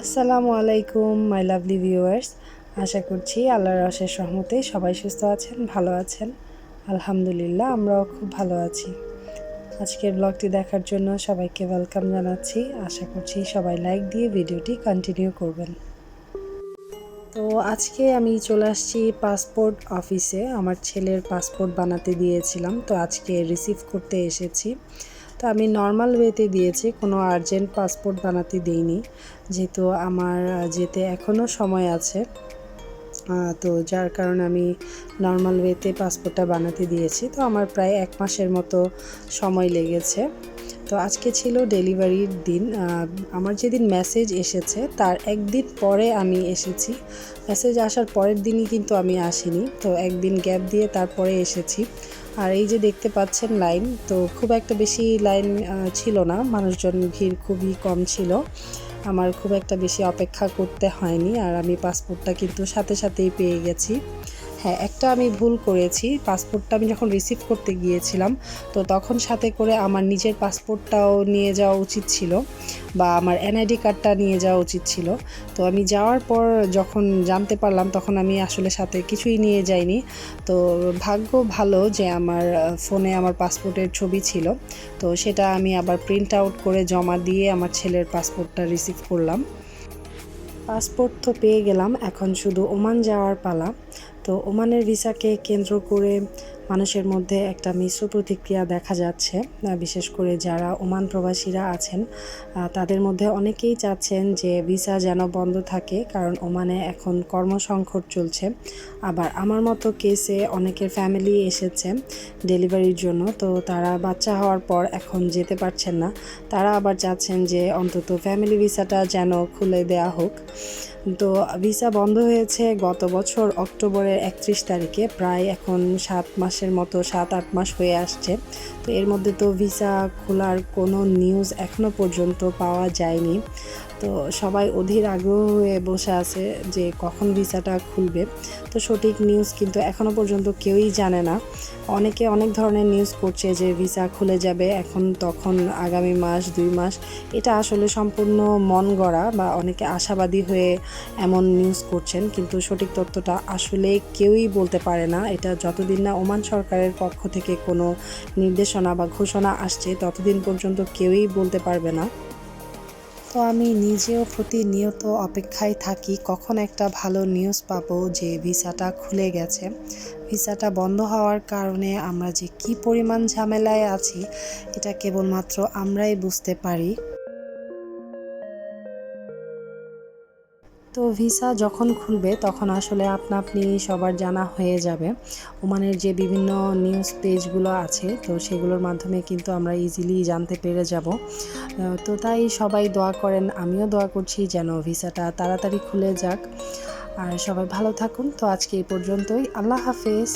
আসসালামু আলাইকুম my lovely viewers আশা করছি আল্লাহর অশেষ সহমতে সবাই সুস্থ আছেন, ভালো আছেন। আলহামদুলিল্লাহ, আমরাও খুব ভালো আছি। আজকের ব্লগটি দেখার জন্য সবাইকে ওয়েলকাম জানাচ্ছি। আশা করছি সবাই লাইক দিয়ে ভিডিওটি কন্টিনিউ করবেন। তো আজকে আমি চলে আসছি পাসপোর্ট অফিসে আমার ছেলের পাসপোর্ট বানাতে দিয়েছিলাম, তো আজকে রিসিভ করতে এসেছি। তো আমি নর্মাল ওয়েতে দিয়েছি, কোনো আর্জেন্ট পাসপোর্ট বানাতে দিইনি, যেহেতু আমার যেতে এখনও সময় আছে। তো যার কারণে আমি নর্মাল ওয়েতে পাসপোর্টটা বানাতে দিয়েছি, তো আমার প্রায় এক মাসের মতো সময় লেগেছে। তো আজকে ছিল ডেলিভারির দিন আমার যেদিন মেসেজ এসেছে, তার একদিন পরে আমি এসেছি। মেসেজ আসার পরের দিনই কিন্তু আমি আসিনি, তো একদিন গ্যাপ দিয়ে তারপরে এসেছি। আর এই যে দেখতে পাচ্ছেন লাইন, তো খুব একটা বেশি লাইন ছিল না। মানুষজন ভিড় খুবই কম ছিল। আমার খুব একটা বেশি অপেক্ষা করতে হয়নি। আর আমি পাসপোর্টটা কিন্তু সাথে সাথেই পেয়ে গেছি। হ্যাঁ একটা আমি ভুল করেছি। পাসপোর্টটা আমি যখন রিসিভ করতে গিয়েছিলাম, তো তখন সাথে করে আমার নিজের পাসপোর্টটাও নিয়ে যাওয়া উচিত ছিল বা আমার এনআইডি কার্ডটা নিয়ে যাওয়া উচিত ছিল। তো আমি যাওয়ার পর যখন জানতে পারলাম, তখন আমি আসলে সাথে কিছুই নিয়ে যাইনি। তো ভাগ্য ভালো যে আমার ফোনে আমার পাসপোর্টের ছবি ছিল। তো সেটা আমি আবার প্রিন্ট আউট করে জমা দিয়ে আমার ছেলের পাসপোর্টটা রিসিভ করলাম। পাসপোর্ট তো পেয়ে গেলাম, এখন শুধু ওমান যাওয়ার পালা। তো ওমানের ভিসাকে কেন্দ্র করে মানুষের মধ্যে একটা মিশ্র প্রতিক্রিয়া দেখা যাচ্ছে বিশেষ করে যারা ওমান প্রবাসীরা আছেন। তাদের মধ্যে অনেকেই চাচ্ছেন যে ভিসা যেন বন্ধ থাকে, কারণ ওমানে এখন কর্মসংকট চলছে। আবার আমার মতো কেসে অনেকের ফ্যামিলি এসেছে ডেলিভারির জন্য, তো তারা বাচ্চা হওয়ার পর এখন যেতে পারছেন না। তারা আবার চাচ্ছেন যে অন্তত ফ্যামিলি ভিসাটা যেন খুলে দেয়া হোক। তো ভিসা বন্ধ হয়েছে গত বছর অক্টোবরের একত্রিশ তারিখে, প্রায় এখন সাত মাসের মতো, সাত, আট মাস হয়ে আসছে। তো এর মধ্যে তো ভিসা খোলার কোনো নিউজ এখনও পর্যন্ত পাওয়া যায়নি। তো সবাই অধীর আগ্রহ হয়ে বসে আছে যে কখন ভিসাটা খুলবে। তো সঠিক নিউজ কিন্তু এখনও পর্যন্ত কেউই জানে না। অনেকে অনেক ধরনের নিউজ করছে যে ভিসা খুলে যাবে এখন, তখন, আগামী মাস, দুই মাস। এটা আসলে সম্পূর্ণ মন গড়া বা অনেকে আশাবাদী হয়ে এমন নিউজ করছেন, কিন্তু সঠিক তথ্যটা আসলে কেউই বলতে পারে না। এটা যতদিন না ওমান সরকারের পক্ষ থেকে কোনো নির্দেশনা বা ঘোষণা আসছে, ততদিন পর্যন্ত কেউই বলতে পারবে না। তো আমি নিজেও প্রতিনিয়ত অপেক্ষায় থাকি, কখন একটা ভালো নিউজ পাবো যে ভিসাটা খুলে গেছে। ভিসাটা বন্ধ হওয়ার কারণে আমরা যে কি পরিমাণ ঝামেলায় আছি, এটা কেবলমাত্র আমরাই বুঝতে পারি। তো ভিসা যখন খুলবে, তখন আসলে আপনা আপনি সবার জানা হয়ে যাবে। ওমানের যে বিভিন্ন নিউজ পেজগুলো আছে, তো সেগুলোর মাধ্যমে কিন্তু আমরা ইজিলি জানতে পেরে যাব। তো তাই সবাই দোয়া করেন, আমিও দোয়া করছি যেন ভিসাটা তাড়াতাড়ি খুলে যাক। আর সবাই ভালো থাকুন। তো আজকে এই পর্যন্তই। আল্লাহ হাফেজ।